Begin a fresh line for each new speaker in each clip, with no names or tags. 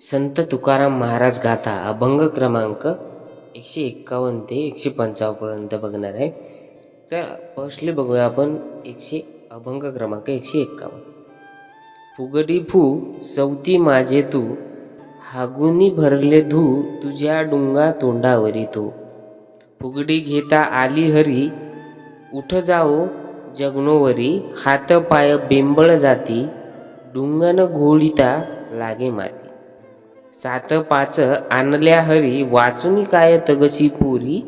संत तुकाराम महाराज गाथा अभंग क्रमांक एकशे एक्कावन्न ते एकशे पंचावन्नपर्यंत बघणार आहे. तर फर्स्टली बघूया आपण एकशे अभंग क्रमांक एकशे एक्कावन्न. फुगडी फू सवती माझे तू हागुनी भरले धू तुझ्या डुंगा तोंडावरी तू. फुगडी घेता आली हरी उठ जाओ जगनोवरी हात पाय बेंबळ जाती डुंगन घोळीता लागे माती. सात पाच आणल्या हरी वाचून काय तगशी पुरी?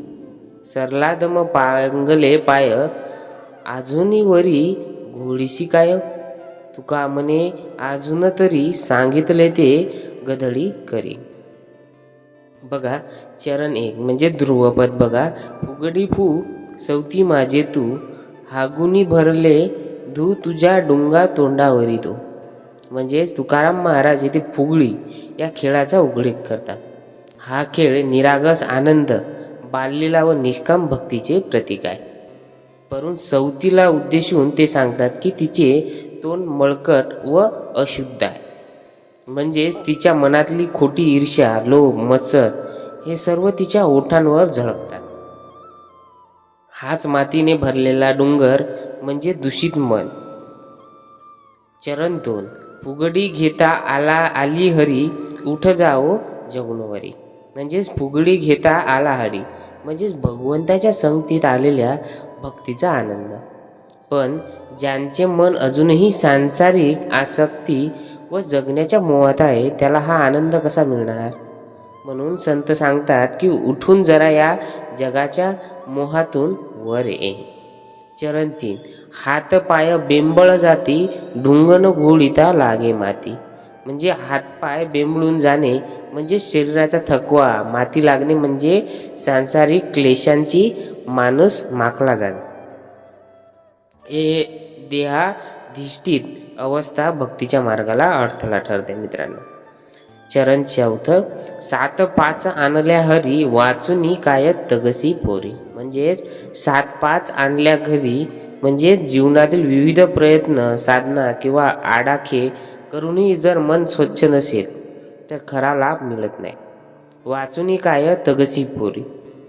सरला दम पांगले पाय अजूनही वरी घोडीशी काय? तुका म्हणे अजून तरी सांगितले ते गधडी करी. बघा चरण एक म्हणजे ध्रुवपद बघा. फुगडी फू सवती माझे तू. हागुनी भरले धू तुझ्या डुंगा तोंडावरी तो. म्हणजेच तुकाराम महाराज येथे फुगडी या खेळाचा उल्लेख करतात. हा खेळ निरागस आनंद बाललीला व निष्काम भक्तीचे प्रतीक आहे. परंतु सवतीला उद्देशून ते सांगतात की तिचे तोंड मळकट व अशुद्ध आहे. म्हणजेच तिच्या मनातली खोटी ईर्ष्या लोभ मत्सर हे सर्व तिच्या ओठांवर झळकतात. हाच मातीने भरलेला डोंगर म्हणजे दूषित मन. चरण दोन फुगडी घेता आला आली हरी उठ जाओ जगनोवरी म्हणजेच फुगडी घेता आला हरी म्हणजेच भगवंताच्या संगतीत आलेल्या भक्तीचा आनंद. पण ज्यांचे मन अजूनही सांसारिक आसक्ती व जगण्याच्या मोहात आहे त्याला हा आनंद कसा मिळणार? म्हणून संत सांगतात की उठून जरा या जगाच्या मोहातून वर ये. चरण तीन. हात पाय बेंबळ जाती ढुंगण घोळीता लागे माती. म्हणजे हातपाय बेंबळून जाणे म्हणजे शरीराचा थकवा माती लागणे म्हणजे सांसारिक क्लेशांची माणूस माकला जाणे. हे देहाधिष्ठित अवस्था भक्तीच्या मार्गाला अडथळा ठरते मित्रांनो. चरण चौथ सात पाच आणल्या हरी वाचूनी काय तगसी पोरी. म्हणजेच सात पाच आणल्या घरी म्हणजे जीवनातील विविध प्रयत्न साधना किंवा आडाखे करूनही जर मन स्वच्छ नसेल तर खरा लाभ मिळत नाही. वाचूनही काय तगसी पोरी.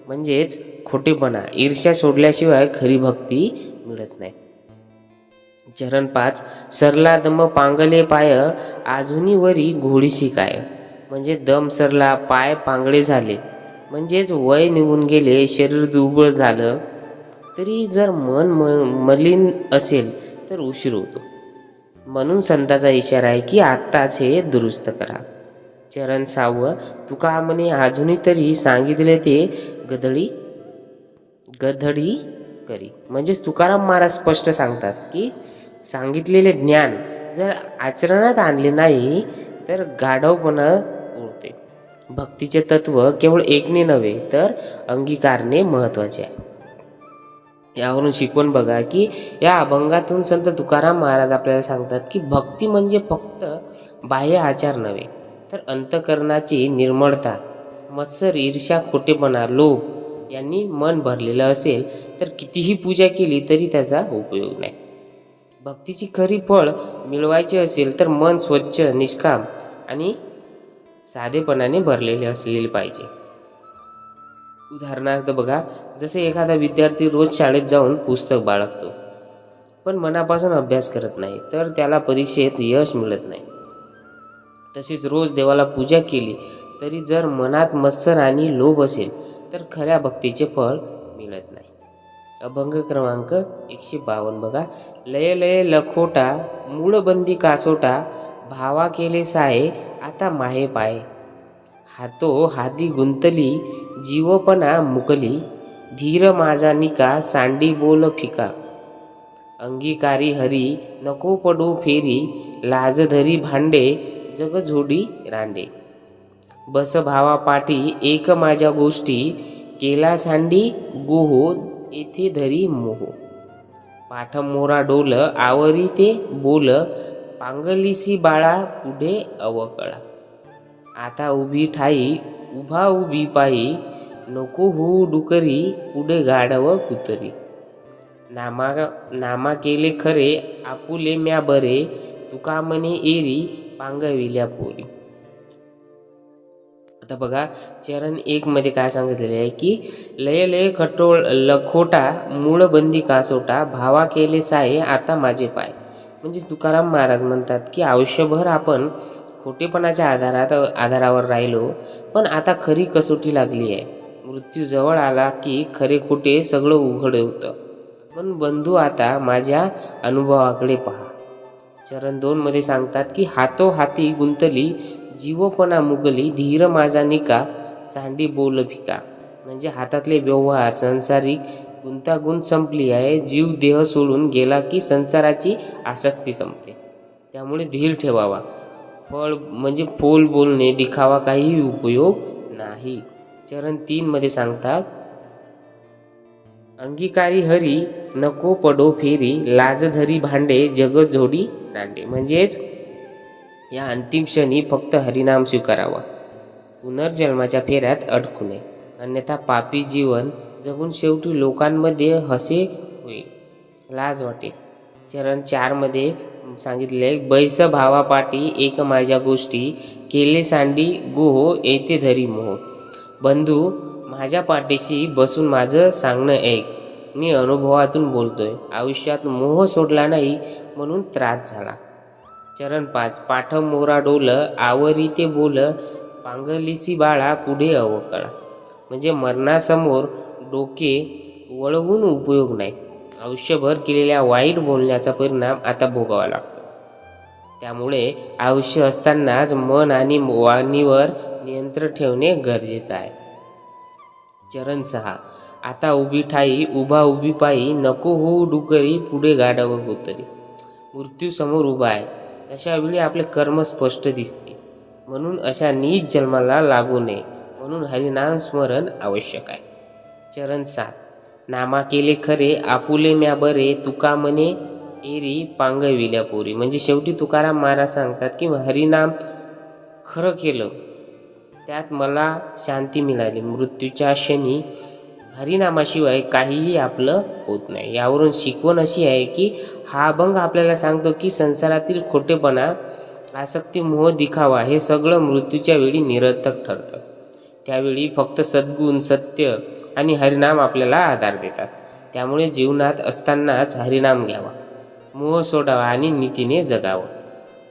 म्हणजेच खोटेपणा ईर्ष्या सोडल्याशिवाय खरी भक्ती मिळत नाही. चरण पाच सरला दम पांगले पाय अजूनही वरी घोडीशी काय? म्हणजे दम सरला पाय पांगळे झाले. म्हणजेच वय निघून गेले शरीर दुबळ झालं. तरी जर मन म मलिन असेल तर उशीर होतो. म्हणून संताचा इशारा आहे की आत्ताच हे दुरुस्त करा. चरण साव तुका म्हणे अजूनही तरी सांगितले ते गधडी गधडी करी. म्हणजेच तुकाराम महाराज स्पष्ट सांगतात की सांगितलेले ज्ञान जर आचरणात आणले नाही तर गाढवपणा उरते. भक्तीचे तत्व केवळ एकने नव्हे तर अंगीकारणे महत्त्वाचे आहे. यावरून शिकवण बघा की या अभंगातून संत तुकाराम महाराज आपल्याला सांगतात की भक्ती म्हणजे फक्त बाह्य आचार नव्हे तर अंतकरणाची निर्मळता मत्सर ईर्ष्या खोटेपणा लोभ यांनी मन भरलेलं असेल तर कितीही पूजा केली तरी त्याचा उपयोग नाही. भक्तीची खरी फळ मिळवायची असेल तर मन स्वच्छ निष्काम आणि साधेपणाने भरलेले असलेले पाहिजे. उदाहरणार्थ बघा जसे एखादा विद्यार्थी रोज शाळेत जाऊन पुस्तक बाळगतो पण मनापासून अभ्यास करत नाही तर त्याला परीक्षेत यश मिळत नाही. तसेच रोज देवाला पूजा केली तरी जर मनात मत्सर आणि लोभ असेल तर खऱ्या भक्तीचे फळ मिळत नाही. अभंग क्रमांक एकशे बावन्न बघा. लय लय लखोटा मूळबंदी कासोटा भावा केले साये आता माहे पाय. हातो हादी गुंतली जीवपणा मुकली धीर माझा निका सांडी बोल फिका. अंगीकारी हरी नको पडू फेरी लाज धरी भांडे जग झोडी रांडे. बस भावा पाठी एक माझ्या गोष्टी केला सांडी गोहो येथे धरी मोह. पाठ मोरा डोल आवरी ते बोल पांगलीसी बाळा पुढे अवकळा. आता उभी ठाई उभा उभी पायी नको होऊ डुकरी पुढे गाढव कुतरी. नामा नामा केले खरे आपुले म्या बरे तुका म्हणे एरी पांगविल्या पोरी. आता बघा चरण एक मध्ये काय सांगितलेले आहे की लय लय खटोळ लखोटा मूळ बंदी कासोटा भावा केले साये आता माझे पाय. म्हणजे तुकाराम महाराज म्हणतात की आयुष्यभर आपण खोटेपणाच्या आधारात आधारावर राहिलो. पण आता खरी कसोटी लागली आहे मृत्यू जवळ आला की खरे खोटे सगळं उघड होतं पण बंधू आता माझ्या अनुभवाकडे पहा. चरण दोनमध्ये सांगतात की हातो हाती गुंतली जीवपणा मुगली धीर माझा निका सांडी बोल भिका. म्हणजे हातातले व्यवहार संसारिक गुंतागुंत संपली आहे. जीव देह सोडून गेला की संसाराची आसक्ती संपते. त्यामुळे धीर ठेवावा. फळ म्हणजे फोल बोलणे दिखावा काही उपयोग नाही. चरण तीन मध्ये सांगतात अंगीकारी हरी नको पडो फेरी लाजधरी भांडे जग जोडी दांडे. म्हणजेच या अंतिम क्षणी फक्त हरिनाम स्वीकारावा. पुनर्जन्माच्या फेऱ्यात अडकू नये. अन्यथा पापी जीवन जगून शेवटी लोकांमध्ये हसे होईल. लाज वाटेल. चरण चारमध्ये सांगितले बैस भावापाटी एक माझ्या गोष्टी केले सांडी गुहो येते धरी मोह. बंधू माझ्या पाठीशी बसून माझं सांगणं ऐक मी अनुभवातून बोलतोय आयुष्यात मोह सोडला नाही म्हणून त्रास झाला. चरण पाच पाठ मोरा डोल आवरी ते बोल पांगलिसी बाळा पुढे अवकळा. म्हणजे मरणासमोर डोके वळवून उपयोग नाही. आयुष्यभर केलेल्या वाईट बोलण्याचा परिणाम आता भोगावा लागतो. त्यामुळे आयुष्य असतानाच मन आणि वाणीवर नियंत्रण ठेवणे गरजेचं आहे. चरण सहा. आता उभी ठाई उभा उभी पायी नको होऊ डुकरी पुढे गाडावं होतरी. मृत्यू समोर उभा आहे. अशा वेळी आपले कर्म स्पष्ट दिसते. म्हणून अशा नीच जन्माला लागू नये. म्हणून हरिनाम स्मरण आवश्यक आहे. चरण सात. नामा केले खरे आपुले म्या बरे तुका म्हणे एरी पांगविल्या पोरी. म्हणजे शेवटी तुकाराम महाराज सांगतात की हरिनाम खरं केलं त्यात मला शांती मिळाली. मृत्यूच्या क्षणी हरिनामाशिवाय काहीही आपलं होत नाही. यावरून शिकवण अशी आहे की हा अभंग आपल्याला सांगतो की संसारातील खोटेपणा आसक्ती मोह दिखावा हे सगळं मृत्यूच्या वेळी निरर्थक ठरतं. त्यावेळी फक्त सद्गुण सत्य आणि हरिनाम आपल्याला आधार देतात. त्यामुळे जीवनात असतानाच हरिनाम घ्यावा. मोह सोडावा आणि नीतीने जगावं.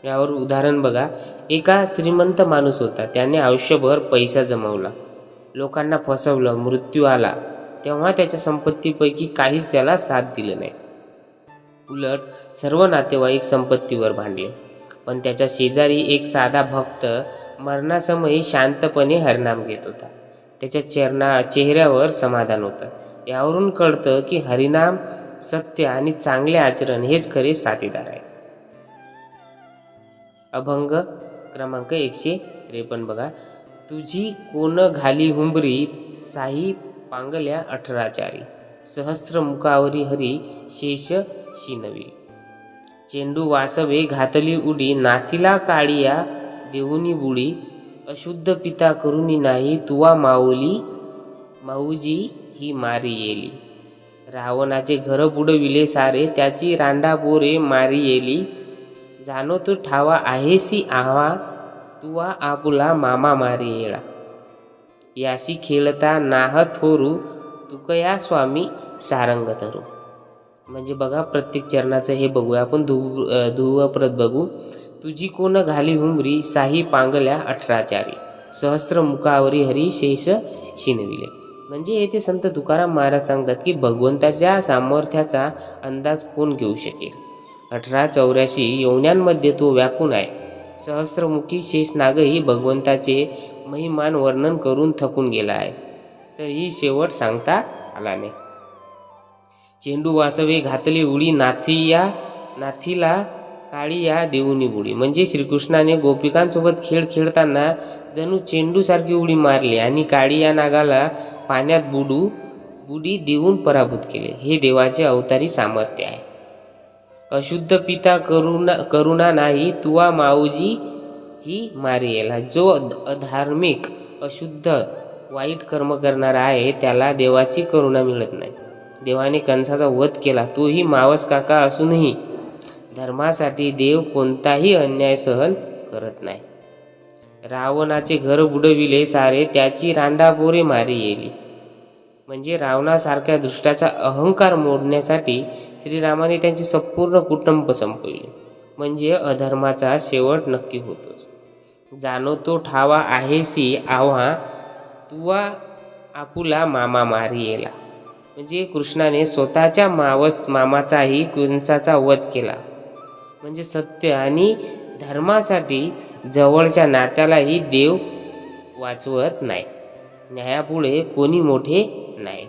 यावर उदाहरण बघा. एका श्रीमंत माणूस होता. त्याने आयुष्यभर पैसा जमवला. लोकांना फसवलं मृत्यू आला. तेव्हा त्याच्या संपत्तीपैकी काहीच त्याला साथ दिलं नाही. उलट सर्व नातेवाईक संपत्तीवर भांडले. पण त्याच्या शेजारी एक साधा भक्त मरणासमयी शांतपणे हरिनाम घेत होता. त्याच्या चेहरा चेहऱ्यावर समाधान होतं. यावरून कळतं की हरिनाम सत्य आणि चांगले आचरण हेच खरे साथीदार आहे अभंग क्रमांक एकशे त्रेपन्न बघा. तुझी कोण घाली हुंबरी साई पांगल्या अठराचारी. सहस्र मुखावरी हरी शेष शिनवी. चेंडू वासवे घातली उडी नाथीला काळिया देऊनी बुडी. अशुद्ध पिता करुणी नाही तुवा माऊली माऊजी ही मारी येली. रावणाचे घर बुडविले सारे त्याची रांडा बोरे मारी येली. जाणो तू ठावा आहेसी आवा तुवा आपुला मामा मारी येळा. याशी खेळता नाह थोरू तुकया स्वामी सारंग धरू म्हणजे बघा प्रत्येक चरणाचं हे बघूया आपण धुव धुवप्रत बघू. तुझी कोण घाली हुमरी साही पांगल्या अठराचारी. सहस्र मुखावरी हरी शेष शिनविले. म्हणजे येथे संत तुकाराम महाराज सांगतात की भगवंताच्या सामर्थ्याचा अंदाज कोण घेऊ शकेल? अठरा चौऱ्याऐंशी यवण्यांमध्ये तो व्यापून आहे. सहस्त्रमुखी शेषनागही भगवंताचे महिमान वर्णन करून थकून गेला आहे. तर ही शेवट सांगता आला नाही. चेंडू वासवे घातली उडी नाथिया नाथीला काळी या देऊनी बुडी. म्हणजे श्रीकृष्णाने गोपिकांसोबत खेळ खेळताना जणू चेंडूसारखी उडी मारली आणि काळी या नागाला पाण्यात बुडू बुडी देऊन पराभूत केले. हे देवाचे अवतारी सामर्थ्य आहे. अशुद्ध पिता करुणा करुणा नाही तुवा माऊजी ही मारियला जो अधार्मिक अशुद्ध वाईट कर्म करणारा आहे त्याला देवाची करुणा मिळत नाही. देवाने कंसाचा वध केला तोही मावस काका असूनही धर्मासाठी देव कोणताही अन्याय सहन करत नाही. रावणाचे घर बुडविले सारे त्याची रांडापोरे मारी येली म्हणजे रावणासारख्या दृष्टाचा अहंकार मोडण्यासाठी श्रीरामाने त्यांचे संपूर्ण कुटुंब संपविले. म्हणजे अधर्माचा शेवट नक्की होतोच. जाणवतो ठावा आहेसी आव्हा तुवा आपुला मामा मारी येला म्हणजे कृष्णाने स्वतःच्या मावस मामाचाही कुंचाचा वध केला. म्हणजे सत्य आणि धर्मासाठी जवळच्या नात्यालाही देव वाचवत नाही. न्यायापुढे कोणी मोठे नाही.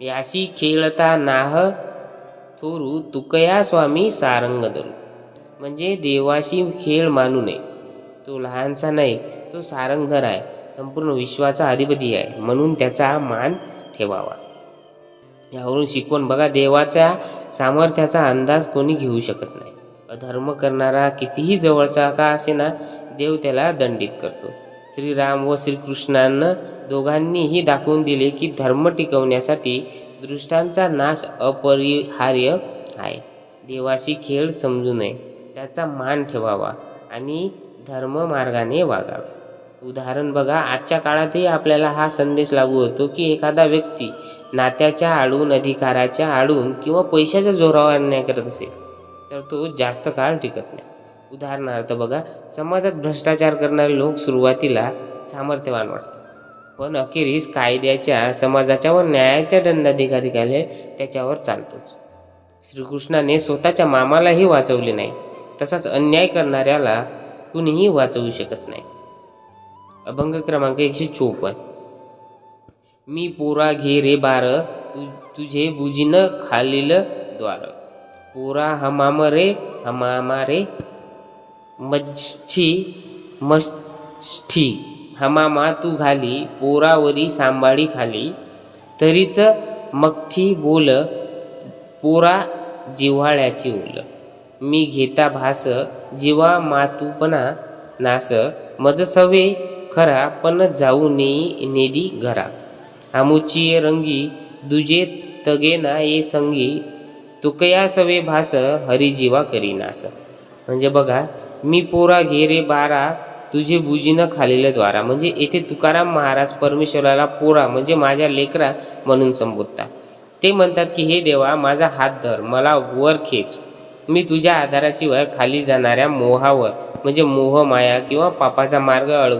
याशी खेळता नाह थोरू तुकया स्वामी सारंग धरू. म्हणजे देवाशी खेळ मानू नये. तो लहानसा नाही तो सारंगधर आहे. संपूर्ण विश्वाचा अधिपती आहे म्हणून त्याचा मान ठेवावा. यावरून शिकवण बघा देवाच्या सामर्थ्याचा अंदाज कोणी घेऊ शकत नाही. अधर्म करणारा कितीही जवळचा का असेना देव त्याला दंडित करतो. श्रीराम व श्रीकृष्णानं दोघांनीही दाखवून दिले की धर्म टिकवण्यासाठी दृष्टांचा नाश अपरिहार्य आहे. देवाशी खेळ समजू नये त्याचा मान ठेवावा आणि धर्म मार्गाने वागावे. उदाहरण बघा आजच्या काळातही आपल्याला हा संदेश लागू होतो की एखादा व्यक्ती नात्याच्या आडून अधिकाराच्या आडून किंवा पैशाच्या जोरावर अन्याय करत असेल. तर तो जास्त काळ टिकत नाही. उदाहरणार्थ बघा समाजात भ्रष्टाचार करणारे लोक सुरुवातीला सामर्थ्यवान वाटतात. पण अखेरीस कायद्याच्या समाजाच्या व न्यायाच्या दंडाधिकारीखाली त्याच्यावर चालतोच. श्रीकृष्णाने स्वतःच्या मामालाही वाचवले नाही. तसाच अन्याय करणाऱ्याला कुणीही वाचवू शकत नाही. अभंग क्रमांक एकशे चोपन्न. मी पोरा घे रे बार तु तुझे बुजीन खालील द्वार. पोरा हमाम रे हमामा रे मच्छी. मष्ठी हमामा तू घाली पोरावरी सांभाळी खाली. तरीच मगठी बोल पोरा जिव्हाळ्याची ओल. मी घेता भास जीवा मातूपणा नास. मज सवे खरा पण जाऊ नेई नेदी घरा. आमुची रंगी दुजे तगे ना ये संगी. तुकया सवे भास हरिजीवा करीनास म्हणजे बघा मी पोरा घे रे बारा तुझे बुजीनं खालेलं द्वारा. म्हणजे येथे तुकाराम महाराज परमेश्वराला पोरा म्हणजे माझ्या लेकरा म्हणून संबोधता. ते म्हणतात की हे देवा माझा हात धर मला वर खेच. मी तुझ्या आधाराशिवाय खाली जाणाऱ्या मोहावर म्हणजे मोह माया किंवा पापाचा मार्ग अड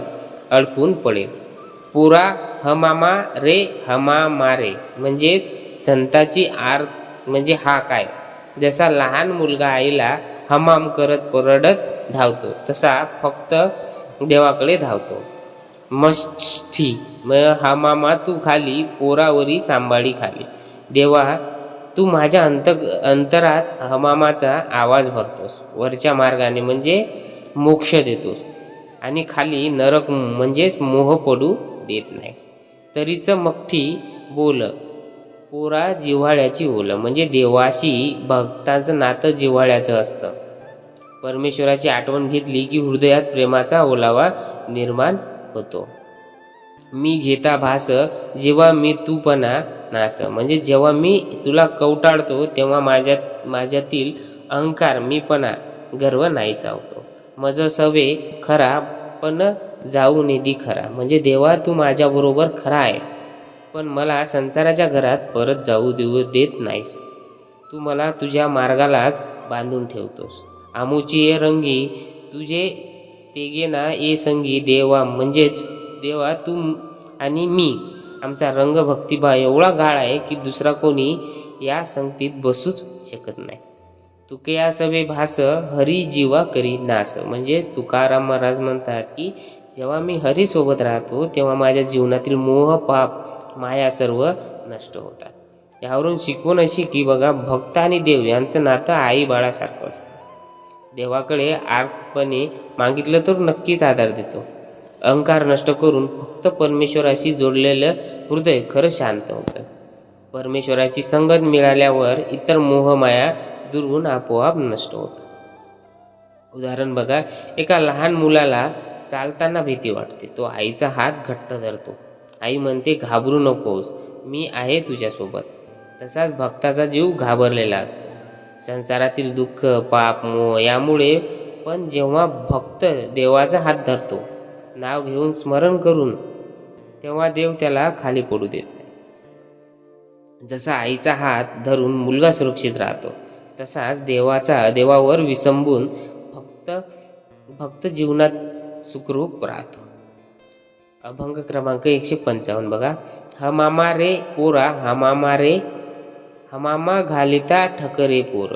अडकून पडेल पुरा हमामा रे हमा मारे म्हणजेच संताची आर म्हणजे हा काय? जसा लहान मुलगा आईला हमाम करत रडत धावतो तसा फक्त देवाकडे धावतो. मष्ठी म हमामा तू खाली पोरावरी सांभाळी खाली. देवा तू माझ्या अंत अंतरात हमामाचा आवाज भरतोस वरच्या मार्गाने म्हणजे मोक्ष देतोस. आणि खाली नरक म्हणजेच मोह पडू देत नाही. तरीच मगठी बोल पोरा जिव्हाळ्याची ओलं. म्हणजे देवाशी भक्तांचं नातं जिव्हाळ्याचं असतं. परमेश्वराची आठवण घेतली की हृदयात प्रेमाचा ओलावा निर्माण होतो. मी घेता भास जेव्हा मी तूपणा नास. म्हणजे जेव्हा मी तुला कवटाळतो तेव्हा माझ्या माझ्यातील अहंकार मीपणा गर्व नाही सावतो. मज सवे खरा पण जाऊ निधी खरा. म्हणजे देवा तू माझ्याबरोबर खरा आहेस. पण मला संसाराच्या घरात परत जाऊ देऊ देत नाहीस. तू मला तुझ्या मार्गालाच बांधून ठेवतोस. आमूची ये रंगी तुझे तेगे ना ये संगी. देवा म्हणजेच देवा तू आणि मी. आमचा रंग भक्तिभाव एवढा गाळ आहे की दुसरा कोणी या संगतीत बसूच शकत नाही. तुके या सवे भास हरी जीवा करी नास. म्हणजेच तुकाराम महाराज म्हणतात की जेव्हा मी हरीसोबत राहतो तेव्हा माझ्या जीवनातील मोह पाप माया सर्व नष्ट होतात. यावरून शिकवण अशी की बघा भक्त आणि देव यांचं नातं आई बाळासारखं असतं. देवाकडे आर्तपणे मागितलं तर नक्कीच आधार देतो. अहंकार नष्ट करून फक्त परमेश्वराशी जोडलेलं हृदय खरं शांत होतं. परमेश्वराची संगत मिळाल्यावर इतर मोहमाया दुरून आपोआप नष्ट होतं उदाहरण बघा एका लहान मुलाला चालताना भीती वाटते. तो आईचा हात घट्ट धरतो. आई म्हणते घाबरू नकोस मी आहे तुझ्यासोबत. तसाच भक्ताचा जीव घाबरलेला असतो. संसारातील दुःख पाप मोह यामुळे पण जेव्हा भक्त देवाचा हात धरतो नाव घेऊन स्मरण करून तेव्हा देव त्याला खाली पडू देत नाही. जसा आईचा हात धरून मुलगा सुरक्षित राहतो तसाच देवाचा देवावर विसंबून फक्त भक्त जीवनात सुखरूप राहतो. अभंग क्रमांक एकशे पंचावन्न बघा. हमामा रे पोरा हमामा रे हमामा घालिता ठकरे पोर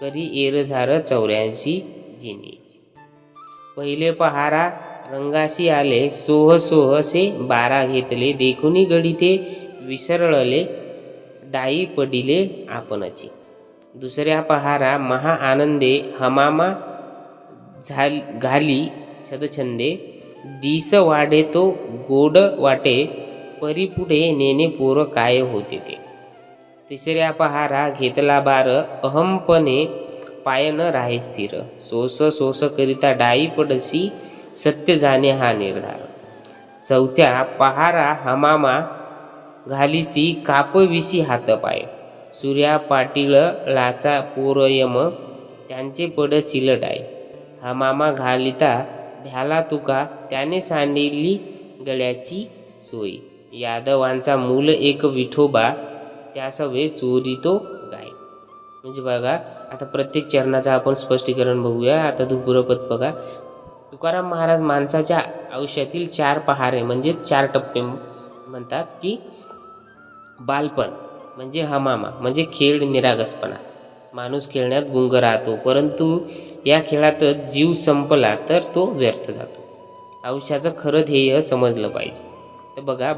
करी एर झार चौऱ्याऐंशी जिनी. पहिले पहारा रंगाशी आले सोह सोह से बारा घेतले देखुनी गडी ते विसरळले डाई पडिले आपणची. दुसऱ्या पहारा महाआनंदे हमामा झाल घाली छदछंदे दिस वाढे तो गोड वाटे परी पुढे नेणे पोर काय होते ते. तिसऱ्या पहारा घेतला बार अहमपणे पाय न राहे स्थिर. सोस सोस करिता डाई पडसी सत्य जाणे हा निर्धार. चौथ्या पहारा हमामा घालीसी कापविसी हात पाय. सूर्या पाटीळ लाचा पोरयम त्यांचे पडसिल डाय. हमामा घालिता भ्याला तुका त्याने सांडिली गळ्याची सोय. यादवांचा मूल एक विठोबा त्यासवे चोरी तो गाय. म्हणजे बघा आता प्रत्येक चरणाचं आपण स्पष्टीकरण बघूया. आता दुपुरपत बघा. तुकाराम महाराज माणसाच्या आयुष्यातील चार पहारे म्हणजे चार टप्पे म्हणतात की बालपण म्हणजे हमामा म्हणजे खेळ निरागसपणा. माणूस खेळण्यात गुंग राहतो. परंतु या खेळातच जीव संपला तर तो व्यर्थ जातो. आयुष्याचं खरं ध्येय समजलं पाहिजे. तर बघा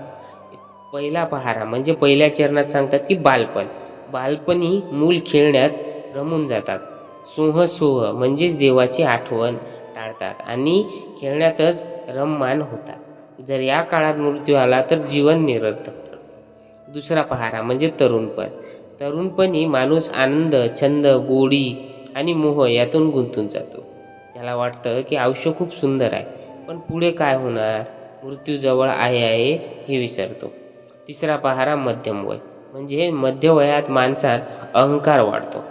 पहिला पहारा म्हणजे पहिल्या चरणात सांगतात की बालपण. बालपणी मूल खेळण्यात रमून जातात. सोह सोह म्हणजेच देवाची आठवण टाळतात आणि खेळण्यातच रममान होतात. जर या काळात मृत्यू आला तर जीवन निरर्थक ठरतं. दुसरा पहारा म्हणजे तरुणपण. तरुणपणी माणूस आनंद छंद गोडी आणि मोह यातून गुंतून जातो. त्याला वाटतं की आयुष्य खूप सुंदर आहे पण पुढे काय होणार? मृत्यू जवळ आहे आहे हे विसरतो. तिसरा पहारा मध्यम वय. म्हणजे मध्यवयात माणसात अहंकार वाढतो.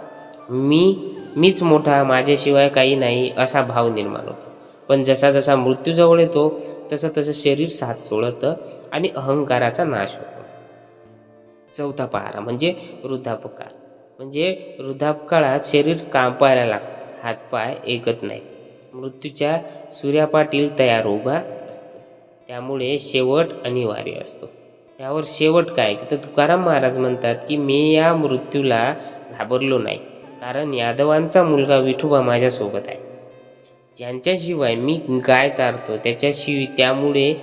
मी मीच मोठा माझ्याशिवाय काही नाही असा भाव निर्माण होतो. पण जसा जसा मृत्यू जवळ येतो तसं तसं शरीर साथ सोडतं आणि अहंकाराचा नाश होतो. चौथा पहारा म्हणजे वृद्धापकाळ. म्हणजे वृद्धापकाळात शरीर कांपायला लागतं. हातपाय ऐकत नाही मृत्यूच्या सूर्यापाटील तयार उभा असतो. त्यामुळे शेवट अनिवार्य असतो. यावर शेवट काय? तर तुकाराम महाराज म्हणतात की मी या मृत्यूला घाबरलो नाही. कारण यादवांचा मुलगा विठोबा माझ्यासोबत आहे. ज्यांच्याशिवाय मी गाय चारतो त्याच्याशिवाय त्यामुळे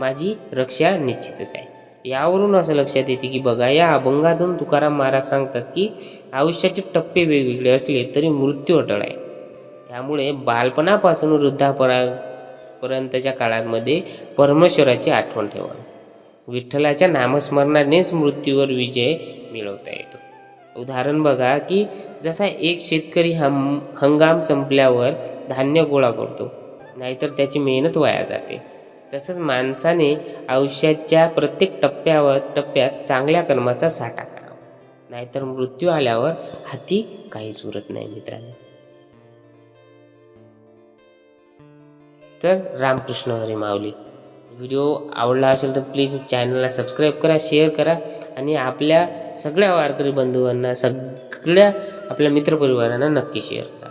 माझी रक्षा निश्चितच आहे. यावरून असं लक्षात येते की बघा या अभंगातून तुकाराम महाराज सांगतात की आयुष्याचे टप्पे वेगवेगळे असले तरी मृत्यू अटळ आहे. त्यामुळे बालपणापासून वृद्धापरा पर्यंतच्या काळामध्ये परमेश्वराची आठवण ठेवा. विठ्ठलाच्या नामस्मरणानेच मृत्यूवर विजय मिळवता येतो. उदाहरण बघा की जसा एक शेतकरी हम हंगाम संपल्यावर धान्य गोळा करतो नाहीतर त्याची मेहनत वाया जाते. तसंच माणसाने आयुष्याच्या प्रत्येक टप्प्यावर टप्प्यात चांगल्या कर्माचा साठा करावा. नाहीतर मृत्यू आल्यावर हाती काहीच उरत नाही मित्रांनो. तर रामकृष्ण हरी माऊली. व्हिडिओ आवडला असेल तर प्लीज चॅनलला सबस्क्राईब करा शेअर करा आणि आपल्या सगळ्या वारकरी बंधूंना सगळ्या आपल्या मित्रपरिवारांना नक्की शेअर करा.